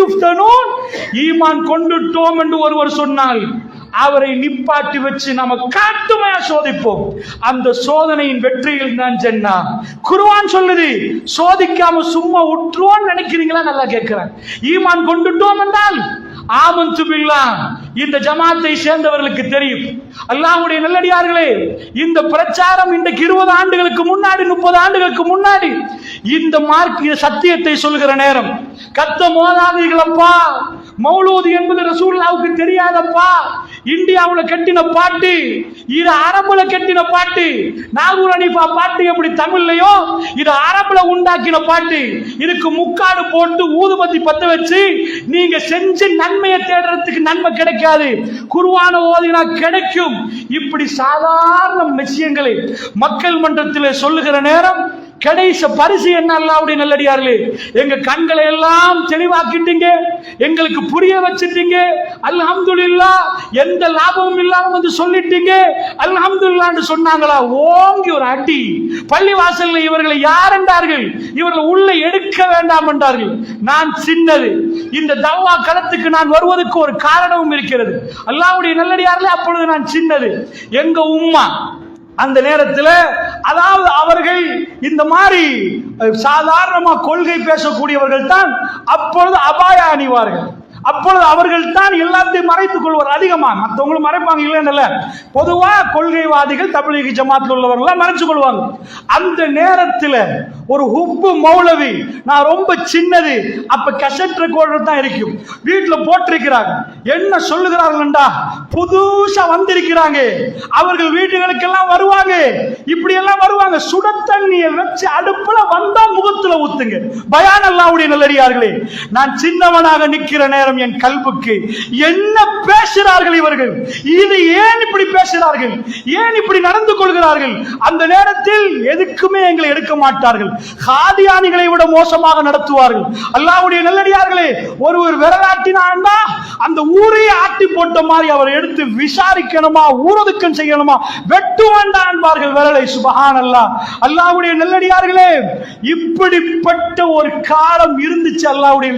யுஃப்தனூன். ஈமான் கொண்டுட்டோம் என்று ஒருவர் சொன்னால் அவரை நிப்பாட்டி வச்சு நம்ம காட்டுமையா சோதிப்போம். அந்த சோதனையின் வெற்றியில் தான் சென்னா குருவான் சொல்லுது சோதிக்காம சும்மா உற்றுவோம் நினைக்கிறீங்களா? நல்லா கேட்கிறேன் ஈமான் கொண்டுட்டோம் என்றால் ஆமந்து பில்லா. இந்த ஜமாத்தை சேர்ந்தவர்களுக்கு தெரியும். அல்லாஹ்வுடைய நல்லடியார்களே இந்த பிரச்சாரம் இன்றைக்கு இருபது ஆண்டுகளுக்கு முன்னாடி முப்பது ஆண்டுகளுக்கு முன்னாடி இந்த மார்க் சத்தியத்தை சொல்கிற நேரம். கத்த மோதாதீர்களப்பா. மௌலூதி என்பது ரசூல்லாவுக்கு தெரியாதப்பா இந்தியாவில் கட்டின பாட்டு இது அரபுல கட்டின பாட்டு நாகூர் அனிஃபா பாட்டு எப்படி தமிழ்லையோ இது அரபுல உண்டாக்கின பாட்டு. இதுக்கு முக்காடு போட்டு ஊதுபத்தி பத்த வச்சு நீங்க செஞ்சு நன்மையை தேடுறதுக்கு நன்மை கிடைக்காது. குருவான ஓதினா கிடைக்கும். இப்படி சாதாரண விஷயங்களை மக்கள் மன்றத்தில் சொல்லுகிற நேரம் கடைசி பரிசு என்ன அல்லாவுடைய நல்லடியார்களே? எங்க கண்களை எல்லாம் தெளிவாக்கிட்டீங்க எங்களுக்கு புரிய வச்சிட்டீங்க அல்ஹம்துல்லா எந்த லாபமும் இல்லாம வந்து சொல்லிட்டீங்க அல்ஹம்துல்லான்னு சொன்னாங்களா? ஓங்கி ஒரு அடி. பள்ளி வாசல்ல இவர்களை யார் என்றார்கள்? இவர்கள் உள்ள எடுக்க வேண்டாம் என்றார்கள். நான் சின்னது. இந்த தவா களத்துக்கு நான் வருவதற்கு ஒரு காரணமும் இருக்கிறது. அல்லாவுடைய நல்லடியார்களே அப்பொழுது நான் சின்னது. எங்க உம்மா அந்த நேரத்தில் அதாவது அவர்கள் இந்த மாதிரி சாதாரணமாக கொள்கை பேசக்கூடியவர்கள் தான் அப்பொழுது அபாய அணிவார்கள். அப்பொழுது அவர்கள் தான் எல்லாத்தையும் மறைத்துக் கொள்வார் அதிகமா. மற்றவங்களும் மறைப்பாங்க இல்லைன்னு பொதுவா கொள்கைவாதிகள் தமிழக ஜமாத்தில் உள்ளவர்கள் மறைச்சு கொள்வாங்க. அந்த நேரத்தில் ஒரு உப்பு மௌலவி நான் ரொம்ப சின்னது அப்ப கசட் ரெக்கார்டர் தான் இருக்கும். வீட்டுல போட்டிருக்கிறாங்க. என்ன சொல்லுகிறார்கள்டா? புதுசா வந்திருக்கிறாங்க. அவர்கள் வீட்டுகளுக்கெல்லாம் வருவாங்க. இப்படி எல்லாம் வருவாங்க. சுட தண்ணியை வச்சு அடுப்புல வந்தா முகத்துல ஊத்துங்க. பயானல்லாவுடைய நல்லடியார்களே நான் சின்னவனாக நிற்கிற நேரம் என் கல்புக்கு. என்ன பேசுகிறார்கள் இவர்கள்? இது ஏன் இப்படி பேசுகிறார்கள்? ஏன் இப்படி நடந்து கொள்கிறார்கள்? அந்த நேரத்தில் எதுக்குமே எங்களை எடுக்க மாட்டார்கள். காதியானிகளை விட மோசமாக நடத்துவார்கள். அல்லாவுடைய நல்லடியார்களே ஒருவர் விரலாட்டினான்னா அந்த ஊரையே ஆட்டி போட்ட மாதிரி அவர் எடுத்து விசாரிக்கணுமா ஊரதுக்கம் செய்யணுமா வெட்டு வேண்டாம் என்பார்கள் விரலை. சுபகான் அல்லா அல்லாவுடைய நல்லடியார்களே இப்படிப்பட்ட ஒரு காலம் இருந்துச்சு அல்லாவுடைய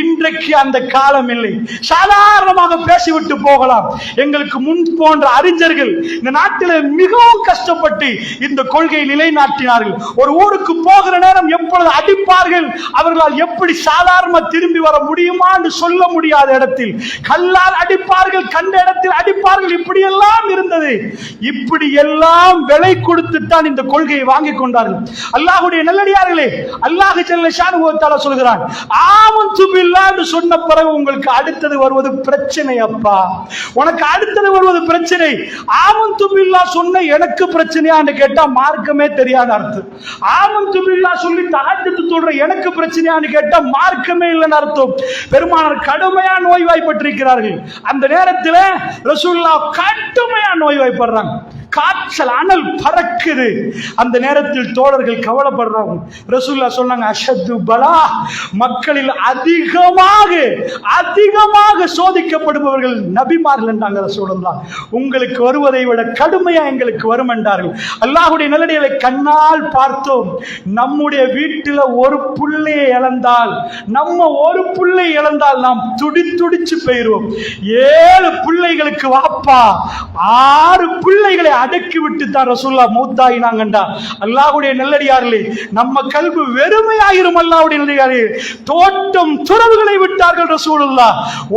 இன்றைக்கு அந்த காலம் இல்லை சாதாரணமாக பேசிவிட்டு போகலாம். எங்களுக்கு முன் போன்ற அறிஞர்கள் இந்த நாட்டில் மிகவும் கஷ்டப்பட்டு இந்த கொள்கையை நிலைநாட்டினார்கள். ஒரு ஊருக்கு போகிற நேரம் எப்பொழுது அடிப்பார்கள்? அவர்களால் எப்படி சாதாரண திரும்பி வர முடியுமா என்று சொல்ல முடியாத இடத்தில். கல்லால் அடிப்பார்கள் கண்ட இடத்தில் அடிப்பார்கள் இப்படி எல்லாம் இருந்தது. இப்படி எல்லாம் விலை கொடுத்து தான் இந்த கொள்கையை வாங்கி கொண்டார்கள். அல்லாஹுடைய நல்லடியார்களே அல்லாஹ் செல்ல சொல்கிறான் ஆமன் சுபில்லா என்று சொன்ன பிறகு உங்களுக்கு அடுத்தது வருவது பிரச்சனை அப்பா. உனக்கு அடுத்தது வருவது பிரச்சனை. ஆமன்து சொன்ன எனக்கு பிரச்சனையான்னு கேட்டா மார்க்கமே தெரியாத அர்த்தம். ஆமன்து சொல்லி தஹஜ்ஜத் சொல்ற எனக்கு பிரச்சனையான்னு கேட்டா மார்க்கமே இல்லைன்னு அர்த்தம். பெருமானார் கடுமையா நோய்வாய்ப்பட்டிருக்கிறார்கள். அந்த நேரத்தில் ரசூல்லா கடுமையா நோய்வாய்ப்படுறாங்க. காய்ச்சல் அனல் பறக்குது. அந்த நேரத்தில் தோழர்கள் கவலைப்படுறாங்க ரசூல்லா சொன்னாங்க அஷத்து பலா. மக்களில் அதிகமாக அதிகமாக சோதிக்கப்படுபவர்கள் நபிமார்கள் என்றாங்க ரசூலுல்லா உங்களுக்கு வருவதை விட கடுமையா எங்களுக்கு வரும் என்றார்கள். அல்லாஹுடைய நிலடிகளை கண்ணால் பார்த்தோம். நம்முடைய வீட்டில் ஒரு புள்ளையை இழந்தால் நம்ம ஒரு புள்ளை இழந்தால் நாம் துடி துடிச்சு போயிருவோம். ஏழு பிள்ளைகளுக்கு வாப்பா ஆறு பிள்ளைகளை அடக்கி விட்டு தான் ரசூல்லா மூத்தாயினாங்கண்டா. அல்லாஹுடைய நல்லடியார்களே நம்ம கல்வி வெறுமையாயிரும் அல்லாஹுடைய நல்லடியாரே தோட்டம் துறவுகளை விட்டார்கள் ரசூலுல்லா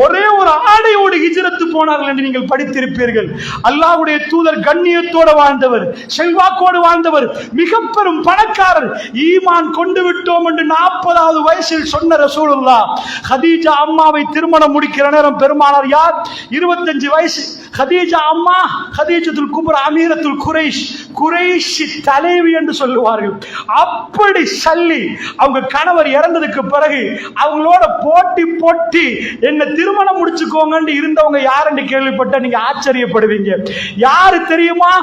ஒரே ஒரு ஆடையோடு ஹிஜரத்து போனார்கள் என்று நீங்கள் படித்திருப்பீர்கள். அல்லாஹுடைய தூதர் கண்ணியத்தோடு வாழ்ந்தவர் செல்வாக்கோடு வாழ்ந்தவர் மிக பெரும் பணக்காரர். ஈமான் கொண்டு விட்டோம் என்று நாற்பதாவது வயசில் சொன்ன ரசூலுல்லா ஹதீஜா அம்மாவை திருமணம் முடிக்கிற நேரம் பெருமானார் யார்? இருபத்தஞ்சு வயசு. ஹதீஜா அம்மா ஹதீஜத்துல் குப்ரா அமீரத்துல் குரைஷ் குறைஷி தலைவி என்று சொல்லுவார்கள். அப்படி சல்லி அவங்க கணவர் இறந்ததுக்கு பிறகு அவங்களோட போட்டி போட்டி என்ன திருமணம் முடிச்சுக்கோங்கன்னு இருந்தவங்க யாருன்னு கேள்விப்பட்ட நீங்க ஆச்சரியப்படுவீங்க. யாரு தெரியுமா?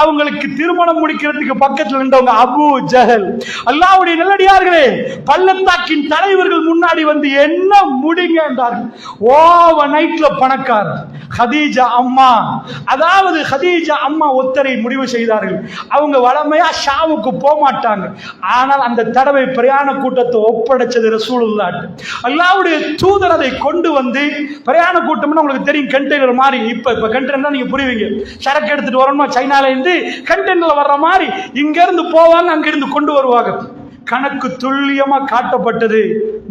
அவங்களுக்கு திருமணம் முடிக்கிறதுக்கு பக்கத்தில் இருந்தவங்க அபு ஜஹல். அல்லாவுடைய நல்லடியார்களே பள்ளத்தாக்கின் தலைவர்கள் முன்னாடி வந்து என்ன முடிங்க என்றார்கள். ஓவர் நைட்ல பணக்காரர் ஹதீஜா அம்மா. அதாவது ஹதீஜா அம்மா ஒத்தரை முடிவு செய்தார்கள். அவங்க வளமையா ஷாவுக்கு போக மாட்டாங்க ஆனால் அந்த தடவை பிரயாண கூட்டத்தை ஒப்படைச்சது ரசூலுல்லாட்டு அல்லாவுடைய தூதர் அதை கொண்டு வந்து பிரயாண கூட்டம்னு உங்களுக்கு தெரியும் கண்டெய்னர் மாதிரி. இப்போ இப்போ கண்டெய்னர் நீங்க புரியுவீங்க சரக்கு எடுத்துட்டு வரணுமா? சைனால இருந்து கண்டெய்னர்ல வர்ற மாதிரி இங்க இருந்து போவாங்க அங்கிருந்து கொண்டு வருவாங்க. கணக்கு துல்லியமா காட்டப்பட்டது.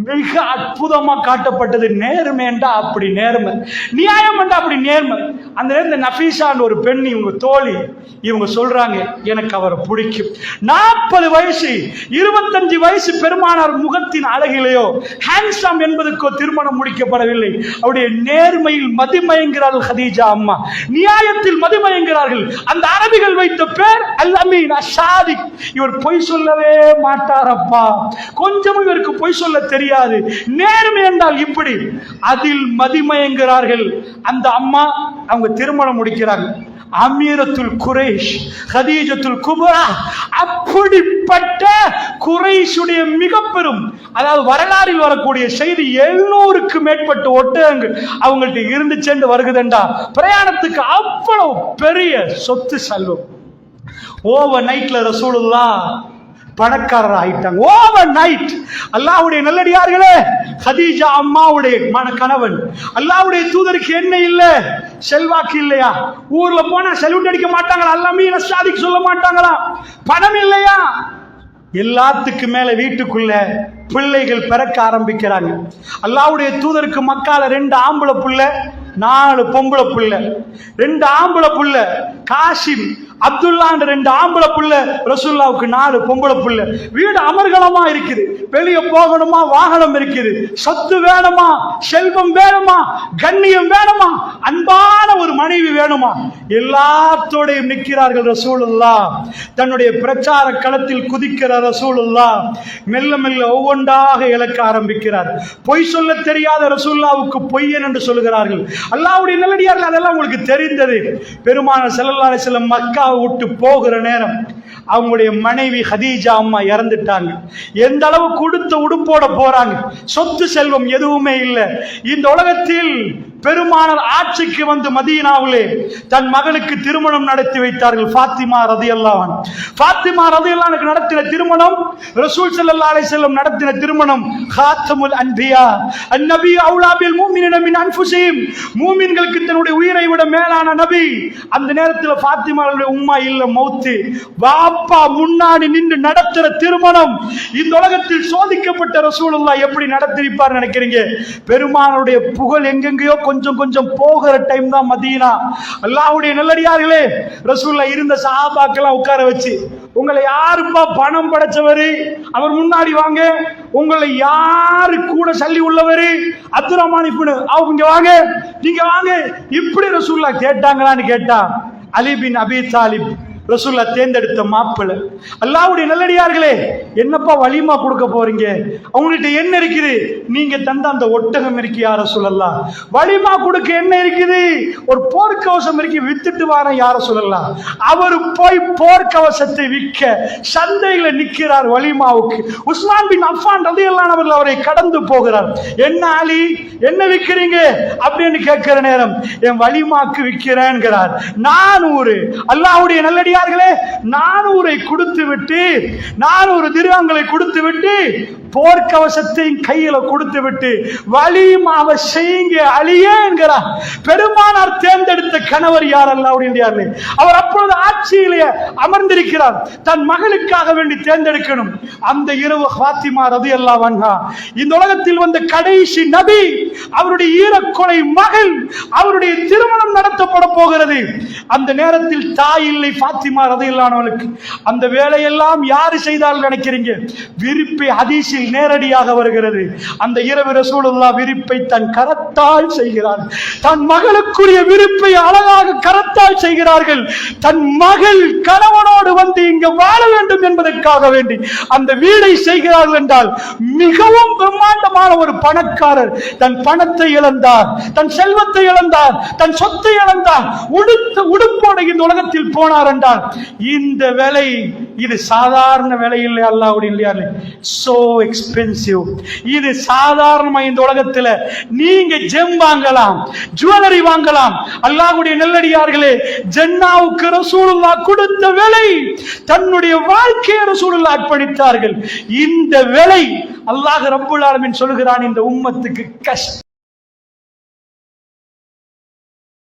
மிக அற்புதமா காட்டப்பட்டது நேர்மைண்டா அப்படி நேர்மை. நியாயம்ண்டா அப்படி நேர்மை. அந்த நேரத்தில் நஃபீஷான்னு ஒரு பெண் இவங்க தோழி இவங்க சொல்றாங்க எனக்கு அவரை பிடிக்கும். நாற்பது வயசு இருபத்தஞ்சு வயசு பெருமானார் முகத்தின் அழகிலேயோ ஹேண்ட்ஸாம் என்பதற்கோ திருமணம் முடிக்கப்படவில்லை. அவருடைய நேர்மையில் மதிமயங்கிறார்கள் ஹதீஜா அம்மா. நியாயத்தில் மதிமயங்கிறார்கள். அந்த அரபிகள் வைத்த பேர் அல்லமீன் அஷாதி இவர் பொய் சொல்லவே மாட்டாரப்பா. கொஞ்சமும் இவருக்கு பொய் சொல்ல தெரியும் தெரியாது. நேர்மை என்றால் இப்படி. அதில் மதிமயங்கிறார்கள் அந்த அம்மா அவங்க திருமணம் முடிக்கிறாங்க அமீரத்துல் குரேஷ் ஹதீஜத்துல் குபரா அப்படிப்பட்ட குறைஷுடைய மிக பெரும் அதாவது வரலாறில் வரக்கூடிய செய்தி எழுநூறுக்கு மேற்பட்ட ஒட்டகங்கள் அவங்கள்ட்ட இருந்து சென்று வருகுதுண்டா. பிரயாணத்துக்கு அவ்வளவு பெரிய சொத்து செல்வம். ஓவர் நைட்ல ரசூலுல்லா பணக்காரர் ஆயிட்டாங்க ஓவர் நைட் அல்லாவுடைய நல்லடியார்களே ஹதீஜா அம்மாவுடைய மன கணவன் அல்லாவுடைய தூதருக்கு என்ன இல்ல? செல்வாக்கு இல்லையா? ஊர்ல போனா செல்வம் அடிக்க மாட்டாங்களா? எல்லாமே சாதிக்கு சொல்ல மாட்டாங்களா? பணம் இல்லையா? எல்லாத்துக்கு மேல வீட்டுக்குள்ள பிள்ளைகள் பிறக்க ஆரம்பிக்கிறாங்க. அல்லாவுடைய தூதருக்கு மக்கால ரெண்டு ஆம்பளை புள்ள நாலு பொம்பளை புள்ள. ரெண்டு ஆம்பளை புள்ள காசிம் அப்துல்லான்ற ரெண்டு ஆம்பளை புள்ள ரசுல்லாவுக்கு நாலு பொம்பளை புள்ள. வீடு அமர்கலமா இருக்குது. வெளியே போகணுமா வாகனம் இருக்குது. சொத்து வேணுமா செல்வம் வேணுமா கண்ணியம் வேணுமா அன்பான ஒரு மனைவி வேணுமா? எல்லாத்தோடையும் நிற்கிறார்கள் ரசூலுல்லா தன்னுடைய பிரச்சார களத்தில் குதிக்கிற ரசூலுல்லா மெல்ல மெல்ல ஒவ்வொன்றாக இழக்க ஆரம்பிக்கிறார். பொய் சொல்ல தெரியாத ரசூல்லாவுக்கு பொய்யன் என்று சொல்லுகிறார்கள். அல்லாவுடைய நல்லடியார்கள் அதெல்லாம் உங்களுக்கு தெரிந்தது. பெருமான செல்லல்லா மக்கா மக்காவை விட்டு போகிற நேரம் அவங்களுடைய மனைவி ஹதீஜா அம்மா இறந்துட்டாங்க. எந்த அளவு கொடுத்த உடுப்போட போறாங்க. சொத்து செல்வம் எதுவுமே இல்லை. இந்த உலகத்தில் பெருமானார் ஆட்சிக்கு வந்து மதீனாவிலே தன் மகனுக்கு திருமணம் நடத்தி வைத்தார்கள் ஃபாத்திமா ரதியல்லாவன் ஃபாத்திமா ரதியல்லானுக்கு நடத்தின திருமணம் ரசூல் செல்லல்லா அலை செல்லம் நடத்தின திருமணம் ஹாத்தமுல் அன்பியா. அந்நபி அவுலாபில் மூமினின அன்புசையும் மூமின்களுக்கு தன்னுடைய உயிரை விட மேலான நபி. அந்த நேரத்தில் ஃபாத்திமாவுடைய உம்மா இல்ல மௌத்து. வாப்பா முன்னாடி நின்று நடத்துற திருமணம். இந்த உலகத்தில் சோதிக்கப்பட்ட ரசூல் எப்படி நடத்திருப்பார் நினைக்கிறீங்க? பெருமானுடைய புகழ் எங்கெங்கயோ கொஞ்சம் கொஞ்சம் போகிற டைம் தான் மதீனா. அல்லாஹுடைய நல்லடியார்களே ரசூல்லா இருந்த சஹாபாக்கெல்லாம் உட்கார வச்சு உங்களை யாருப்பா பணம் படைச்சவரு? அவர் முன்னாடி வாங்க உங்களை யாரு கூட சல்லி உள்ளவர்? அப்துல் ரஹ்மான் இப்படி அவங்க வாங்க நீங்க வாங்க. இப்படி ரசூல்லா கேட்டாங்களான்னு கேட்டா அலிபின் அபி தாலிப் ரசூல்லா தேர்ந்தெடுத்த மாப்பிள்ள. அல்லாவுடைய நல்லடியார்களே என்னப்பா வலிமா கொடுக்க போறீங்க? அவங்கள்ட்ட என்ன இருக்குது? நீங்க தந்த அந்த ஒட்டகம் இருக்கு யார சொல்லலாம் வலிமா கொடுக்க என்ன இருக்குது? ஒரு போர்க்கவசம் இருக்கு வித்துட்டு வார யார சொல்லலாம் அவர் போய் போர்க்கவசத்தை விற்க சந்தையில நிற்கிறார் வலிமாவுக்கு உஸ்மான் பின் அஃபான் ரலியல்லாஹு அவர்கள் அவரை கடந்து போகிறார். என்ன ஆலி? என்ன விற்கிறீங்க? அப்படின்னு கேட்கிற நேரம் என் வலிமாக்கு விற்கிறேன்கிறார். நானூறு. அல்லாவுடைய நல்லடியார்களே நானூரை கொடுத்து விட்டு நானூறு திருவங்களை கைதியாங்களை கொடுத்துவிட்டு போர்க்கவசத்தையும் கையில கொடுத்து விட்டு வலிமாவை செய்யுங்க அழியே என்கிறார். பெருமானார் தேர்ந்தெடுத்த கணவர் யார் அல்லாவுடைய அவர் அப்பொழுது ஆட்சியிலே அமர்ந்திருக்கிறார். தன் மகளுக்காக வேண்டி தேர்ந்தெடுக்கணும். அந்த இரவு ஃபாத்திமா ரதி அல்லா வன்ஹா இந்த உலகத்தில் வந்த கடைசி நபி அவருடைய ஈரக்கொலை மகள் அவருடைய திருமணம் நடத்தப்பட போகிறது. அந்த நேரத்தில் தாய் இல்லை ஃபாத்திமா ரதி இல்லானவளுக்கு அந்த வேலையெல்லாம் யாரு செய்தால் நினைக்கிறீங்க? விருப்பை ஹதீஸில் நேரடியாக வருகிறது. அந்த இரவு ரசூலுல்லா விரிப்பை தன் கரத்தால் செய்கிறார் தன் மகளுக்குரிய விரிப்பை அழகாக கரத்தால் செய்கிறார்கள். தன் மகள் கணவனோடு வந்து இங்கு வாழ வேண்டும் என்பதற்காக வேண்டி அந்த வீடை செய்கிறார்கள் என்றால் மிகவும் பிரம்மாண்டமான ஒரு பணக்காரர் தன் பணத்தை இழந்தார் தன் செல்வத்தை இழந்தார் தன் சொத்தை இழந்தார் உடுத்து உடுப்போடு இந்த உலகத்தில் போனார் என்றால் இந்த வேலை இது சாதாரண வேலை இல்லை அல்லாவுடைய இல்லையா சோ எக்ஸ்பென்சிவ் இது சாதாரணமா இந்த உலகத்துல நீங்க ஜெம் வாங்கலாம் ஜுவல்லரி வாங்கலாம். அல்லாஹ்வுடைய நெல்லடியார்களே ஜன்னாவுக்கு ரசூலுல்லா கொடுத்த விலை தன்னுடைய வாழ்க்கையை ரசூலுல்லா அர்ப்பணித்தார்கள். இந்த விலை அல்லாஹ் ரப்புல் ஆலமின் சொல்கிறான் இந்த உம்மத்துக்கு கஷ்டம்.